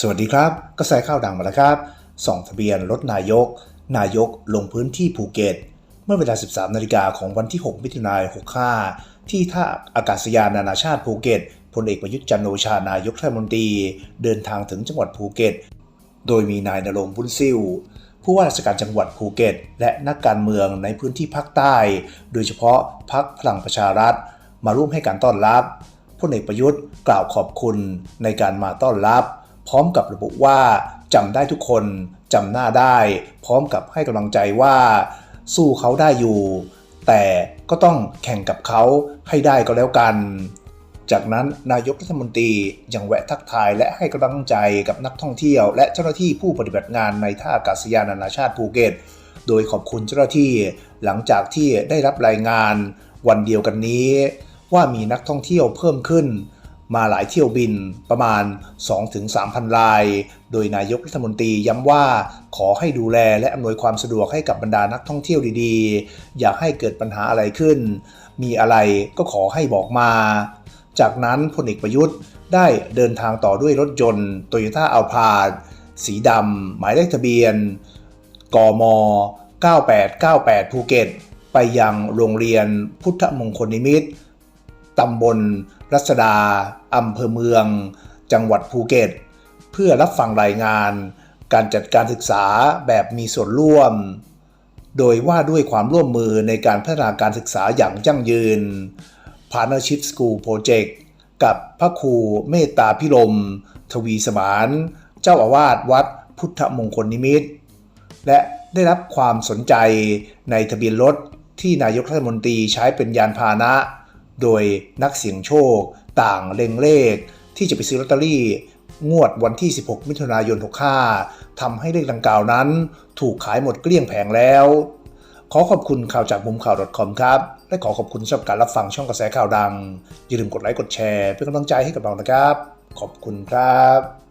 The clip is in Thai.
สวัสดีครับ กระแสข่าวดังมาแล้วครับส่องทะเบียนรถนายก นายกลงพื้นที่ภูเก็ต เมื่อเวลา 13 นาฬิกาของวันที่ 6 มิถุนายน 65 ที่ท่าอากาศยานนานาชาติภูเก็ตพลเอกประยุทธ์จันโอชานายกรัฐมนตรีเดินทางถึงจังหวัดภูเก็ต โดยมีนายนรงบุญซิ่วผู้ว่าราชการจังหวัดภูเก็ต และนักการเมืองในพื้นที่ภาคใต้ โดยเฉพาะพรรคพลังประชารัฐ มาร่วมให้การต้อนรับพลเอกประยุทธ์กล่าวขอบคุณในการมาต้อนรับ พร้อมกับระบุว่าจำได้ทุกคนจำหน้าได้ พร้อมกับให้กำลังใจว่า สู้เขาได้อยู่ แต่ก็ต้องแข่งกับเขาให้ได้ก็แล้วกัน จากนั้นนายกรัฐมนตรียังแวะทักทายและให้กำลังใจกับนักท่องเที่ยว และเจ้าหน้าที่ผู้ปฏิบัติงานในท่าอากาศยานนานาชาติภูเก็ต โดยขอบคุณเจ้าหน้าที่หลังจากที่ได้รับรายงานวันเดียวกันนี้ ว่ามีนักท่องเที่ยวเพิ่มขึ้น มาหลายเที่ยวบินประมาณ 2-3,000ราย โดยนายกรัฐมนตรีย้ำว่าขอให้ดูแลและอำนวยความสะดวกให้กับบรรดานักท่องเที่ยวดีๆ อย่าให้เกิดปัญหาอะไรขึ้น มีอะไรก็ขอให้บอกมา จากนั้นพลเอกประยุทธ์ได้เดินทางต่อด้วยรถยนต์โตโยต้าอัลพาสีดำหมายเลขทะเบียน กม 9898 ภูเก็ต ไปยังโรงเรียนพุทธมงคลนิมิตร ตำบลรัศดาอำเภอเมือง จังหวัดภูเก็ต เพื่อรับฟังรายงาน การจัดการศึกษาแบบมีส่วนร่วม โดยว่าด้วยความร่วมมือในการพัฒนาการศึกษาอย่างยั่งยืน Partnership School Project กับพระครูเมตตาพิรม ทวีสมาน เจ้าอาวาสวัดพุทธมงคลนิมิต และได้รับความสนใจในทะเบียนรถที่นายกรัฐมนตรีใช้เป็นยานพาหนะ โดยนักเสี่ยงโชค ต่างเล็งเลข ที่จะไปซื้อลอตเตอรี่ งวดวันที่ 16 มิถุนายน 65ทำให้เลขดังกล่าวนั้น ถูกขายหมดเกลี้ยงแผงแล้ว ขอขอบคุณข่าวจากมุมข่าว .com ครับ และขอขอบคุณสำหรับการรับฟังช่องกระแสข่าวดัง อย่าลืมกดไลค์กดแชร์ เป็นกำลังใจให้กับเรานะครับ ขอบคุณครับ